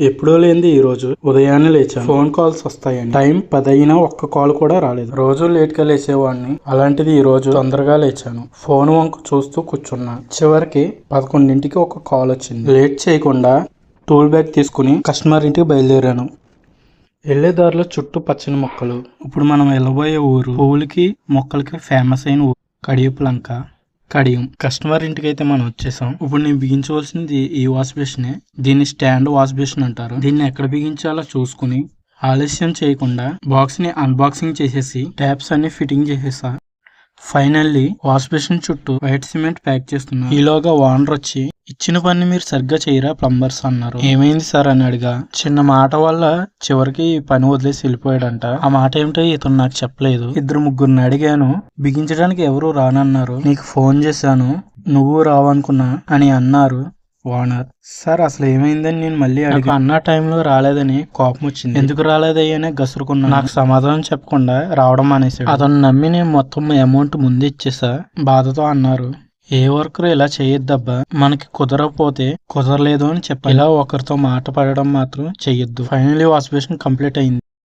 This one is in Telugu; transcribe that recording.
ఎప్పుడో లేనిది ఈ రోజు. ఉదయాన్నే లేచాను. ఫోన్ కాల్స్ వస్తాయండి. టైం పదైనా ఒక్క కాల్ కూడా రాలేదు. రోజు లేట్గా లేచేవాడిని. అలాంటిది ఈ రోజు తొందరగా లేచాను. ఫోన్ వంక చూస్తూ కూర్చున్నా. చివరికి పదకొండింటికి ఒక కాల్ వచ్చింది. లేట్ చేయకుండా టూల్ బ్యాగ్ తీసుకుని కస్టమర్ ఇంటికి బయలుదేరాను. వెళ్ళే దారిలో చుట్టూ పచ్చని మొక్కలు. ఇప్పుడు మనం వెళ్ళబోయే ఊరు పువ్వులకి మొక్కలకి ఫేమస్ అయిన ఊరు. కడియపులంక. కడియం. కస్టమర్ ఇంటికి అయితే మనం వచ్చేసాం. ఇప్పుడు నేను బిగించవలసింది ఈ వాష్ బేసినే దీన్ని స్టాండ్ వాష్ బేసిన్ అంటారు. దీన్ని ఎక్కడ బిగించాలో చూసుకుని ఆలస్యం చేయకుండా బాక్స్ని అన్బాక్సింగ్ చేసేసి ట్యాప్స్ అన్ని ఫిట్టింగ్ చేసేసా. ఫైనల్లీ వాష్ బేసిన్ చుట్టూ వైట్ సిమెంట్ ప్యాక్ చేస్తున్నా. ఈలోగా ఓనర్ వచ్చి ఇచ్చిన పని మీరు సరిగ్గా చేయరా ప్లంబర్స్ అన్నారు. ఏమైంది సార్ అని అడిగా. చిన్న మాట వల్ల చివరికి పని వదిలేసి వెళ్ళిపోయాడంట. ఆ మాట ఏమిటో ఇతను నాకు చెప్పలేదు. ఇద్దరు ముగ్గురిని అడిగాను. బిగించడానికి ఎవరు రానన్నారు. నీకు ఫోన్ చేశాను. నువ్వు రావనుకున్నా అని అన్నారు ఓనర్ సార్ అసలు ఏమైందని నేను మళ్ళీ అడిగా. అన్న టైంలో రాలేదని కోపం వచ్చింది. ఎందుకు రాలేదయ్యనే గసురుకున్నా నాకు సమాధానం చెప్పకుండా రావడం మానేశాడు. అతను నమ్మి నేను మొత్తం అమౌంట్ ముందు ఇచ్చేసా. బాధతో అన్నారు. ఏ వర్కర్ ఇలా చేయొద్దబ్బా? మనకి కుదరకపోతే కుదరలేదు అని చెప్పాలి. ఇలా ఒకరితో మాట పడడం మాత్రం చెయ్యొద్దు. ఫైనలీ వాష్ బేసిన్ కంప్లీట్ అయింది.